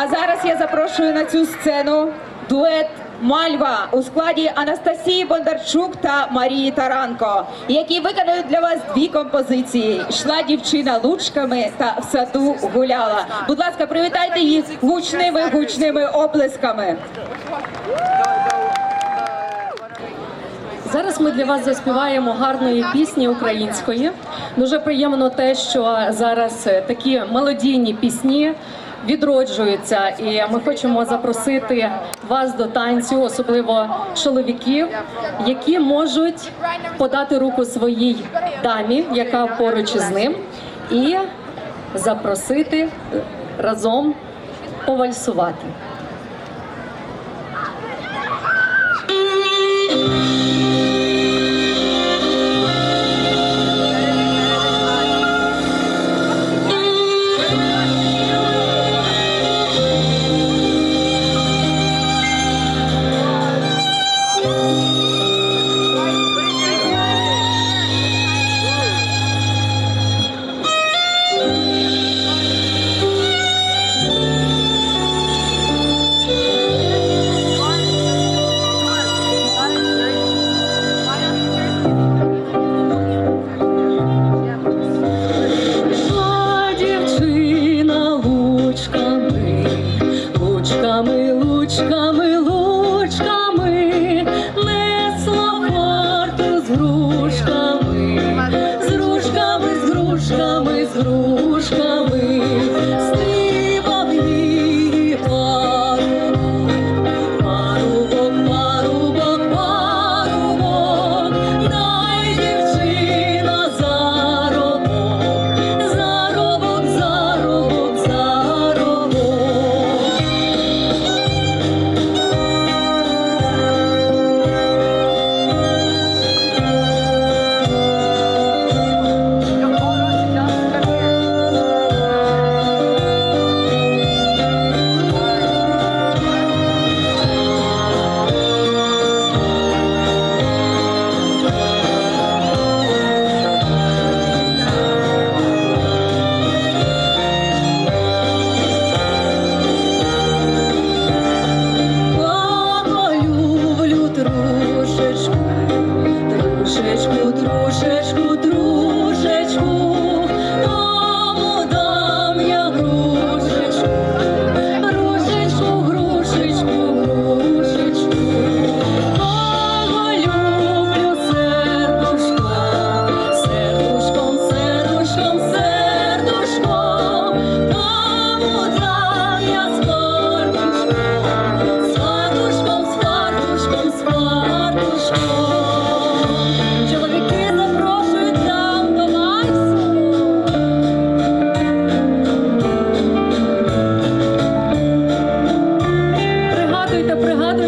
А зараз я запрошую на цю сцену дует Мальва у складі Анастасії Бондарчук та Марії Таранко, які виконають для вас дві композиції: йшла дівчина лучками та в саду гуляла. Будь ласка, привітайте їх гучними гучними оплесками. Зараз ми для вас заспіваємо гарної пісні української. Дуже приємно те, що зараз е, такі мелодійні пісні відроджуються, і ми хочемо запросити вас до танцю, особливо чоловіків, які можуть подати руку своїй дамі, яка поруч із ним, і запросити разом повальсувати.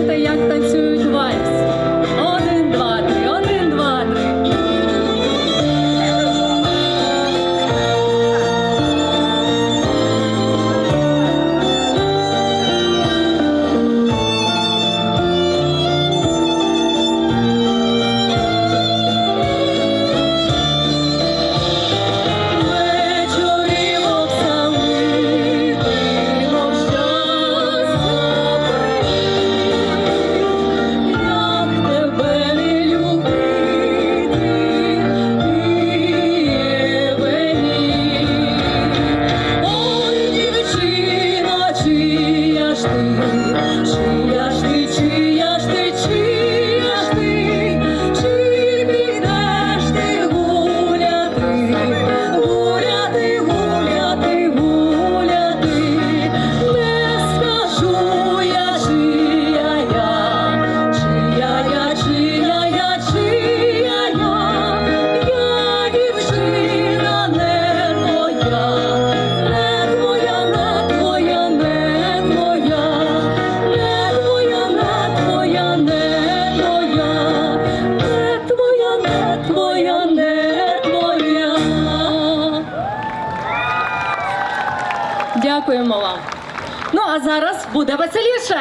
Знаєте, як Дякуємо вам. Ну а зараз буде веселіше.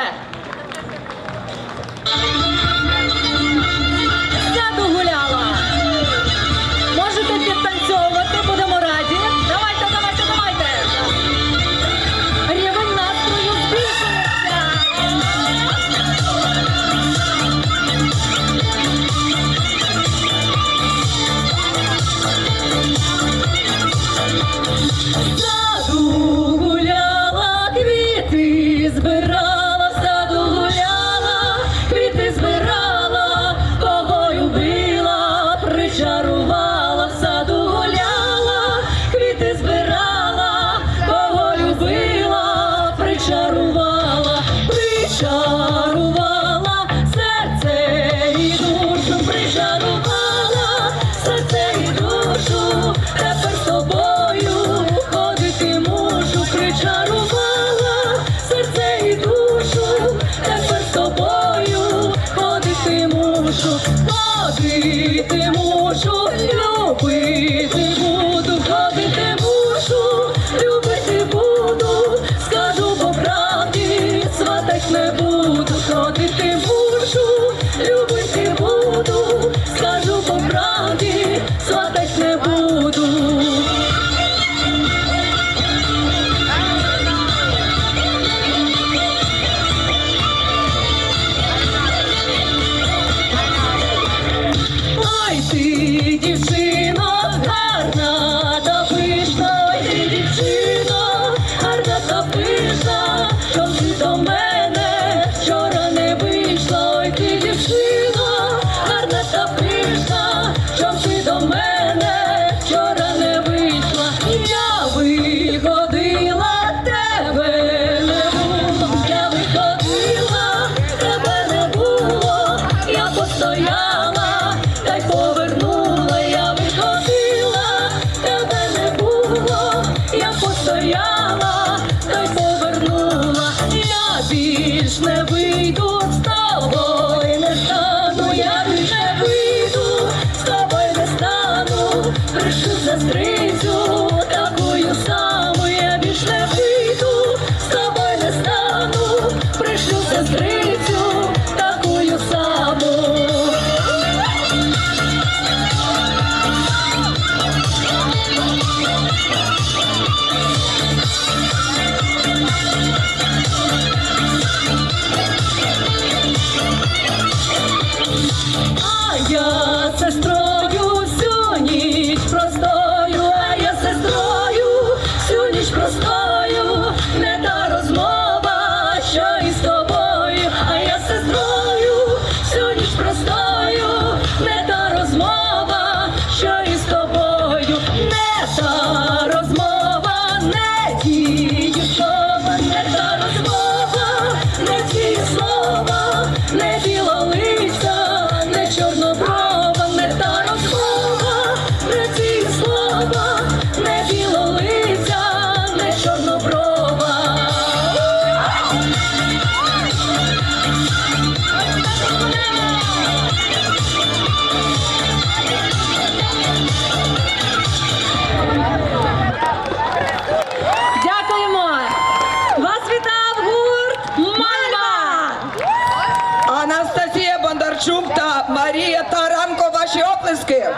shine. пришу Бондарчук та Марія Таранко. Ваші оплески.